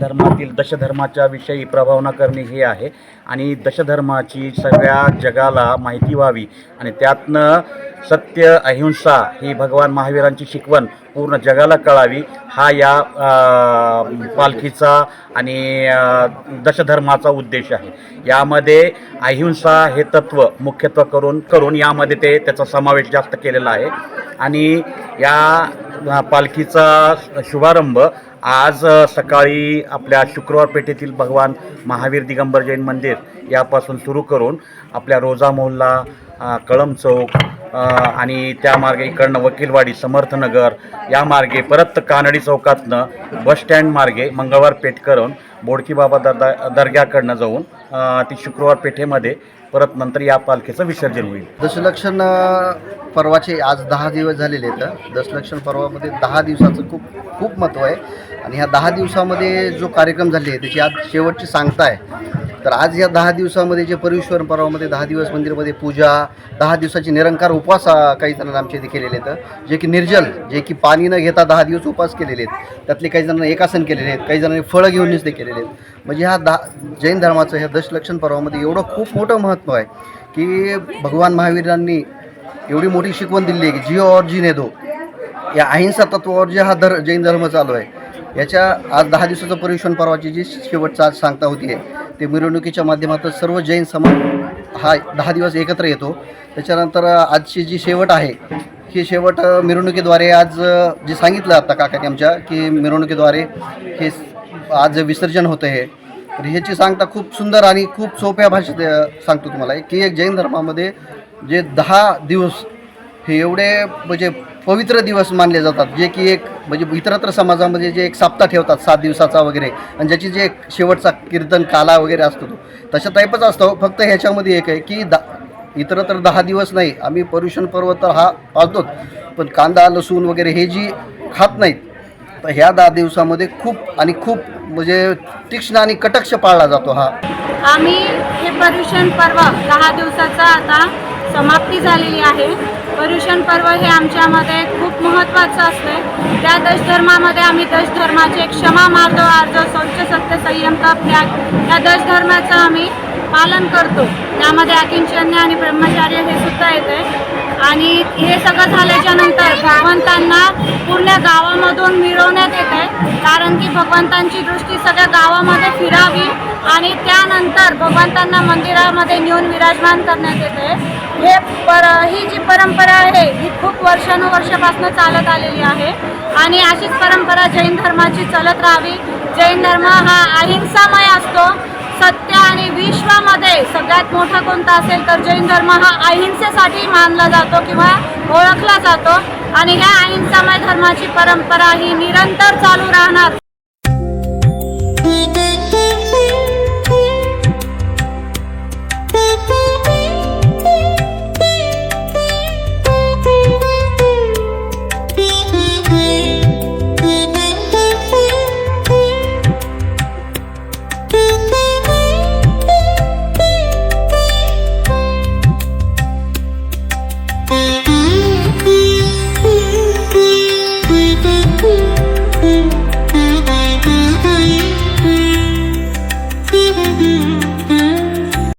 धर्मातील दशधर्माच्या विषयी प्रभावना करणे हे आहे. आणि दशधर्माची सगळ्या जगाला माहिती व्हावी. आणि त्यातनं सत्य अहिंसा ही भगवान महावीरांची शिकवण पूर्ण जगाला कळावी. हा या पालखीचा आणि दशधर्माचा उद्देश आहे. यामध्ये अहिंसा हे तत्त्व मुख्यत्व करून करून यामध्ये ते त्याचा समावेश जास्त केलेला आहे. आणि या पालखीचा शुभारंभ आज सकाळी आपल्या शुक्रवार पेठेतील भगवान महावीर दिगंबर जैन मंदिर यापासून सुरू करून आपल्या रोजा मोहल्ला कळम चौक आणि त्या मार्गे इकडनं वकीलवाडी समर्थनगर या मार्गे परत कानडी चौकातनं बसस्टँड मार्गे मंगळवार पेठ करून बोडकीबाबा दर्दा दर्ग्याकडनं जाऊन ती शुक्रवार पेठेमध्ये परत नंतर या पालखीचं विसर्जन होईल. दशलक्षण पर्वाचे आज दहा दिवस झालेले आहेत. दशलक्षण पर्वामध्ये दहा दिवसाचं खूप खूप महत्त्व आहे. आणि ह्या दहा दिवसामध्ये जो कार्यक्रम झाले आहे त्याची आज शेवटची सांगता आहे तर आज या दहा दिवसामध्ये जे परमेश्वर पर्वामध्ये दहा दिवस मंदिरामध्ये पूजा दहा दिवसाची निरंकार उपवास काही जणांना आमच्या इथे केलेले आहेत. जे की निर्जल जे की पाणी न घेता दहा दिवस उपवास केलेले आहेत. त्यातले काही जणांना एकासन केलेले आहेत काही जणांनी फळं घेऊनच ते केलेले आहेत. म्हणजे ह्या दहा जैन धर्माचं ह्या दशलक्षण पर्वामध्ये एवढं खूप मोठं महत्त्व आहे की भगवान महावीरांनी एवढी मोठी शिकवण दिली आहे की जिओ और जी ने दो. या अहिंसा तत्वावर जे हा धर जैन धर्म चालू आहे याच्या आज दहा दिवसाचं परिश्वन पर्वाची जी शेवटचा आज सांगता होती आहे ते मिरवणुकीच्या माध्यमातून सर्व जैन समाज हा दहा दिवस एकत्र येतो. त्याच्यानंतर आजची जी शेवट आहे ही शेवट मिरवणुकीद्वारे आज जे सांगितलं आता काकाने आमच्या की मिरवणुकीद्वारे हे आज विसर्जन होतं हे. तर ह्याची सांगता खूप सुंदर आणि खूप सोप्या भाषेत सांगतो तुम्हाला की एक जैन धर्मामध्ये जे दहा दिवस हे एवढे म्हणजे पवित्र दिवस मानले जातात जे की एक म्हणजे इतरत्र समाजामध्ये जे एक सप्ताह ठेवतात सात दिवसाचा वगैरे आणि ज्याची जे एक शेवटचा कीर्तन काला वगैरे असतो तो. तशा टाईपच असतो फक्त ह्याच्यामध्ये एक आहे की दा इतरत्र दहा दिवस नाही आम्ही पर्युषण पर्व तर हा पाळतोच पण कांदा लसूण वगैरे हे जी खात नाहीत तर ह्या दहा दिवसामध्ये खूप आणि खूप म्हणजे तीक्ष्ण आणि कटक्ष पाळला जातो हा. आम्ही हे पर्युषण पर्व दहा दिवसाचा आता समाप्ती झालेली आहे. पर्युषण पर्व हे आमच्यामध्ये खूप महत्त्वाचं असते त्या दशधर्मामध्ये आम्ही दशधर्माचे क्षमा मार्ग अर्ज स्वच्छ सत्य संयम तप त्याग या दशधर्माचं आम्ही पालन करतो. त्यामध्ये अकिंचन्य आणि ब्रह्मचार्य हे सुद्धा येते आणि हे सगळं झाल्याच्यानंतर भगवंतांना पूर्ण गावामधून कारण की भगवंतांची दृष्टी सगळ्या गावामध्ये फिरावी आणि त्यानंतर भगवंतांना मंदिरामध्ये नेऊन विराजमान करण्यात येते. हे पर ही जी परंपरा आहे ही खूप वर्षानुवर्षापासून चालत आलेली आहे. आणि अशीच परंपरा जैन धर्माची चालत राहावी. जैन धर्म हा अहिंसामय असतो. सत्य आणि विश्वामध्ये सगळ्यात मोठा कोणता असेल तर जैन धर्म हा अहिंसेसाठी मानला जातो किंवा ओळखला जातो. आणि ह्या अहिंसामय धर्माची परंपरा ही निरंतर चालू राहणार. 嗯。